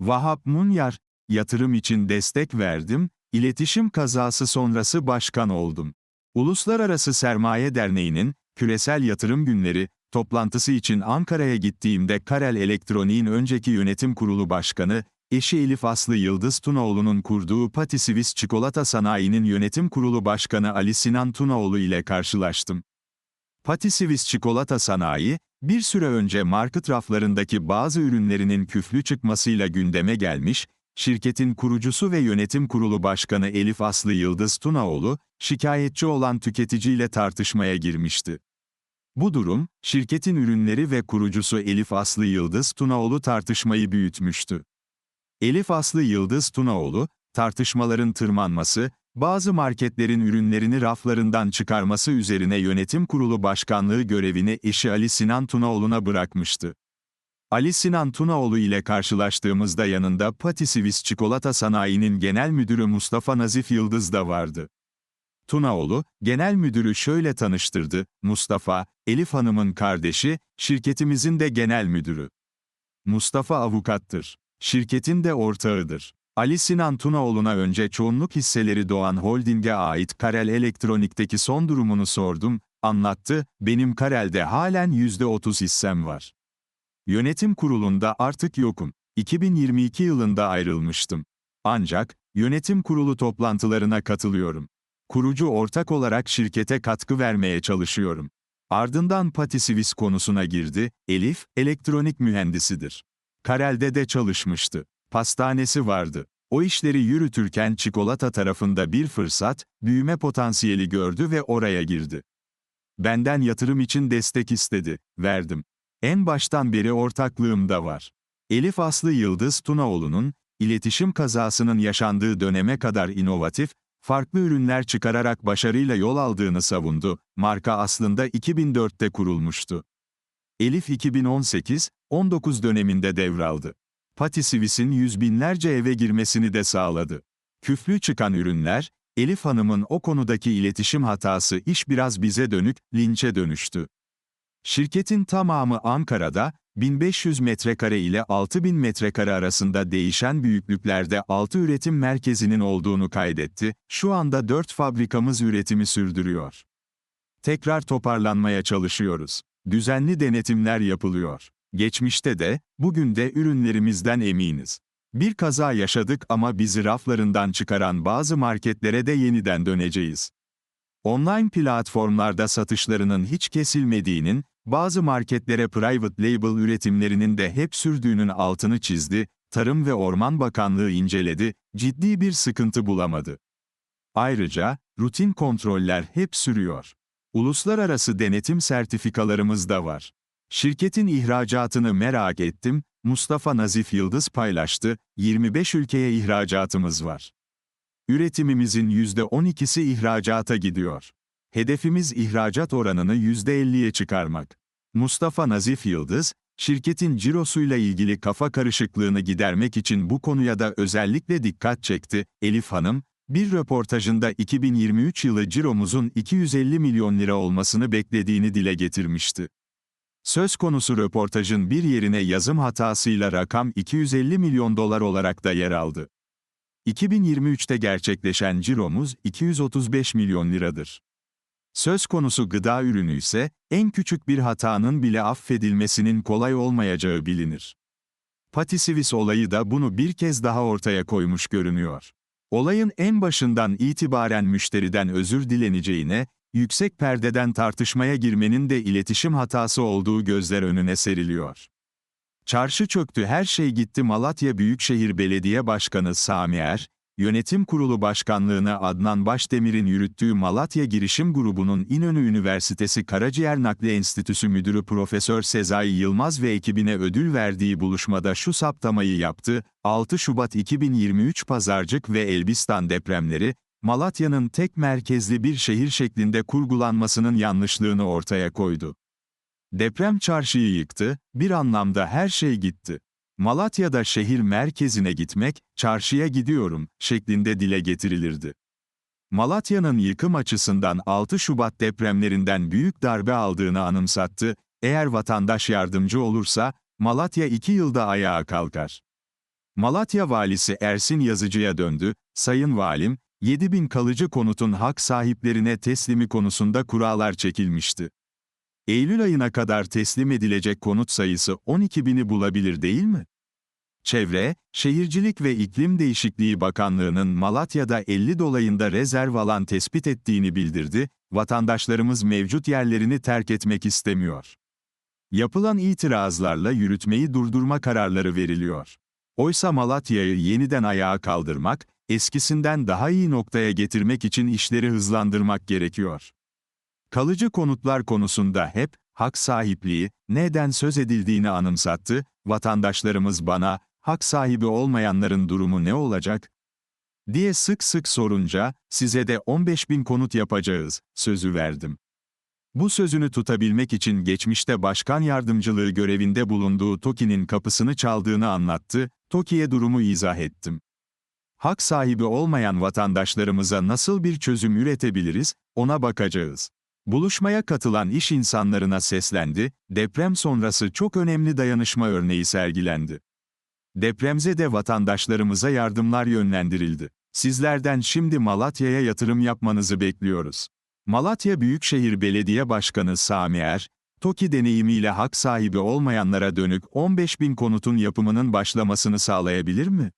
Vahap Munyar, yatırım için destek verdim, iletişim kazası sonrası başkan oldum. Uluslararası Sermaye Derneği'nin, Küresel Yatırım Günleri, toplantısı için Ankara'ya gittiğimde Karel Elektronik'in önceki yönetim kurulu başkanı, eşi Elif Aslı Yıldız Tunaoğlu'nun kurduğu Patisivis Çikolata Sanayi'nin yönetim kurulu başkanı Ali Sinan Tunaoğlu ile karşılaştım. Patisivis Çikolata Sanayi, bir süre önce market raflarındaki bazı ürünlerinin küflü çıkmasıyla gündeme gelmiş, şirketin kurucusu ve yönetim kurulu başkanı Elif Aslı Yıldız Tunaoğlu, şikayetçi olan tüketiciyle tartışmaya girmişti. Bu durum, şirketin ürünleri ve kurucusu Elif Aslı Yıldız Tunaoğlu tartışmayı büyütmüştü. Elif Aslı Yıldız Tunaoğlu, tartışmaların tırmanması, bazı marketlerin ürünlerini raflarından çıkarması üzerine yönetim kurulu başkanlığı görevini eşi Ali Sinan Tunaoğlu'na bırakmıştı. Ali Sinan Tunaoğlu ile karşılaştığımızda yanında Patisivis Çikolata Sanayi'nin genel müdürü Mustafa Nazif Yıldız da vardı. Tunaoğlu, genel müdürü şöyle tanıştırdı, Mustafa, Elif Hanım'ın kardeşi, şirketimizin de genel müdürü. Mustafa avukattır. Şirketin de ortağıdır. Ali Sinan Tunaoğlu'na önce çoğunluk hisseleri Doğan Holding'e ait Karel Elektronik'teki son durumunu sordum, anlattı, benim Karel'de halen %30 hissem var. Yönetim kurulunda artık yokum. 2022 yılında ayrılmıştım. Ancak, yönetim kurulu toplantılarına katılıyorum. Kurucu ortak olarak şirkete katkı vermeye çalışıyorum. Ardından Patisivis konusuna girdi, Elif, elektronik mühendisidir. Karel'de de çalışmıştı. Pastanesi vardı. O işleri yürütürken çikolata tarafında bir fırsat, büyüme potansiyeli gördü ve oraya girdi. Benden yatırım için destek istedi, verdim. En baştan beri ortaklığım da var. Elif Aslı Yıldız Tunaoğlu'nun, iletişim kazasının yaşandığı döneme kadar inovatif, farklı ürünler çıkararak başarıyla yol aldığını savundu. Marka aslında 2004'te kurulmuştu. Elif 2018-19 döneminde devraldı. Patisivis'in yüz binlerce eve girmesini de sağladı. Küflü çıkan ürünler, Elif Hanım'ın o konudaki iletişim hatası iş biraz bize dönük, linçe dönüştü. Şirketin tamamı Ankara'da, 1500 metrekare ile 6000 metrekare arasında değişen büyüklüklerde 6 üretim merkezinin olduğunu kaydetti, şu anda 4 fabrikamız üretimi sürdürüyor. Tekrar toparlanmaya çalışıyoruz. Düzenli denetimler yapılıyor. Geçmişte de, bugün de ürünlerimizden eminiz. Bir kaza yaşadık ama bizi raflarından çıkaran bazı marketlere de yeniden döneceğiz. Online platformlarda satışlarının hiç kesilmediğinin, bazı marketlere private label üretimlerinin de hep sürdüğünün altını çizdi, Tarım ve Orman Bakanlığı inceledi, ciddi bir sıkıntı bulamadı. Ayrıca, rutin kontroller hep sürüyor. Uluslararası denetim sertifikalarımız da var. Şirketin ihracatını merak ettim, Mustafa Nazif Yıldız paylaştı, 25 ülkeye ihracatımız var. Üretimimizin %12'si ihracata gidiyor. Hedefimiz ihracat oranını %50'ye çıkarmak. Mustafa Nazif Yıldız, şirketin cirosuyla ilgili kafa karışıklığını gidermek için bu konuya da özellikle dikkat çekti. Elif Hanım, bir röportajında 2023 yılı ciromuzun 250 milyon lira olmasını beklediğini dile getirmişti. Söz konusu röportajın bir yerine yazım hatasıyla rakam 250 milyon dolar olarak da yer aldı. 2023'te gerçekleşen ciromuz 235 milyon liradır. Söz konusu gıda ürünü ise, en küçük bir hatanın bile affedilmesinin kolay olmayacağı bilinir. Patisivis olayı da bunu bir kez daha ortaya koymuş görünüyor. Olayın en başından itibaren müşteriden özür dileneceğine, yüksek perdeden tartışmaya girmenin de iletişim hatası olduğu gözler önüne seriliyor. Çarşı çöktü her şey gitti Malatya Büyükşehir Belediye Başkanı Sami Er, Yönetim Kurulu Başkanlığını Adnan Başdemir'in yürüttüğü Malatya Girişim Grubu'nun İnönü Üniversitesi Karaciğer Nakli Enstitüsü Müdürü Profesör Sezai Yılmaz ve ekibine ödül verdiği buluşmada şu saptamayı yaptı, 6 Şubat 2023 Pazarcık ve Elbistan depremleri, Malatya'nın tek merkezli bir şehir şeklinde kurgulanmasının yanlışlığını ortaya koydu. Deprem çarşıyı yıktı, bir anlamda her şey gitti. Malatya'da şehir merkezine gitmek, çarşıya gidiyorum, şeklinde dile getirilirdi. Malatya'nın yıkım açısından 6 Şubat depremlerinden büyük darbe aldığını anımsattı, eğer vatandaş yardımcı olursa, Malatya 2 yılda ayağa kalkar. Malatya valisi Ersin Yazıcı'ya döndü, Sayın Valim, 7000 kalıcı konutun hak sahiplerine teslimi konusunda kurallar çekilmişti. Eylül ayına kadar teslim edilecek konut sayısı 12 bini bulabilir değil mi? Çevre, Şehircilik ve İklim Değişikliği Bakanlığı'nın Malatya'da 50 dolayında rezerv alan tespit ettiğini bildirdi, vatandaşlarımız mevcut yerlerini terk etmek istemiyor. Yapılan itirazlarla yürütmeyi durdurma kararları veriliyor. Oysa Malatya'yı yeniden ayağa kaldırmak, eskisinden daha iyi noktaya getirmek için işleri hızlandırmak gerekiyor. Kalıcı konutlar konusunda hep, hak sahipliği, neden söz edildiğini anımsattı, vatandaşlarımız bana, hak sahibi olmayanların durumu ne olacak? diye sık sık sorunca, size de 15 bin konut yapacağız, sözü verdim. Bu sözünü tutabilmek için geçmişte başkan yardımcılığı görevinde bulunduğu TOKİ'nin kapısını çaldığını anlattı, TOKİ'ye durumu izah ettim. Hak sahibi olmayan vatandaşlarımıza nasıl bir çözüm üretebiliriz, ona bakacağız. Buluşmaya katılan iş insanlarına seslendi, deprem sonrası çok önemli dayanışma örneği sergilendi. Depremzede vatandaşlarımıza yardımlar yönlendirildi. Sizlerden şimdi Malatya'ya yatırım yapmanızı bekliyoruz. Malatya Büyükşehir Belediye Başkanı Sami Er, TOKİ deneyimiyle hak sahibi olmayanlara dönük 15 bin konutun yapımının başlamasını sağlayabilir mi?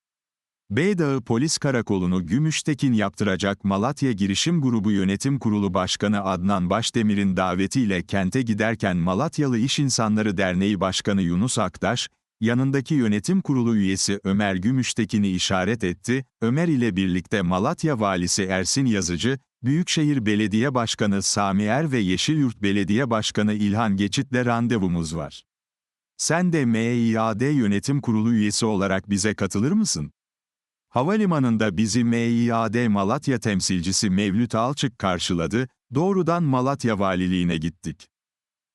Beydağı Polis Karakolu'nu Gümüştekin yaptıracak Malatya Girişim Grubu Yönetim Kurulu Başkanı Adnan Başdemir'in davetiyle kente giderken Malatyalı İş İnsanları Derneği Başkanı Yunus Aktaş, yanındaki yönetim kurulu üyesi Ömer Gümüştekin'i işaret etti, Ömer ile birlikte Malatya Valisi Ersin Yazıcı, Büyükşehir Belediye Başkanı Sami Er ve Yeşilyurt Belediye Başkanı İlhan Geçit'le randevumuz var. Sen de MİAD Yönetim Kurulu üyesi olarak bize katılır mısın? Havalimanında bizi MİAD Malatya temsilcisi Mevlüt Alçık karşıladı, doğrudan Malatya Valiliğine gittik.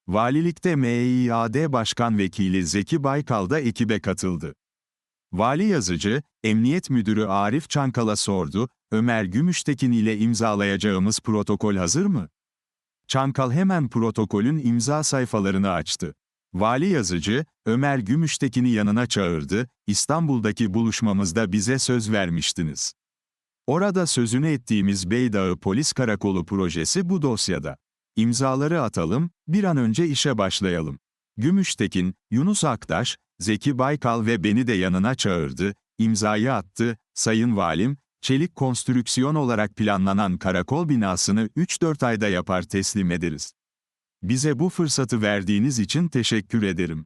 Valilikte MİAD Başkan Vekili Zeki Baykal da ekibe katıldı. Vali yazıcı, Emniyet Müdürü Arif Çankal'a sordu, Ömer Gümüştekin ile imzalayacağımız protokol hazır mı? Çankal hemen protokolün imza sayfalarını açtı. Vali yazıcı, Ömer Gümüştekin'i yanına çağırdı, İstanbul'daki buluşmamızda bize söz vermiştiniz. Orada sözünü ettiğimiz Beydağı Polis Karakolu projesi bu dosyada. İmzaları atalım, bir an önce işe başlayalım. Gümüştekin, Yunus Aktaş, Zeki Baykal ve beni de yanına çağırdı, imzayı attı, Sayın Valim, çelik konstrüksiyon olarak planlanan karakol binasını 3-4 ayda yapar teslim ederiz. Bize bu fırsatı verdiğiniz için teşekkür ederim.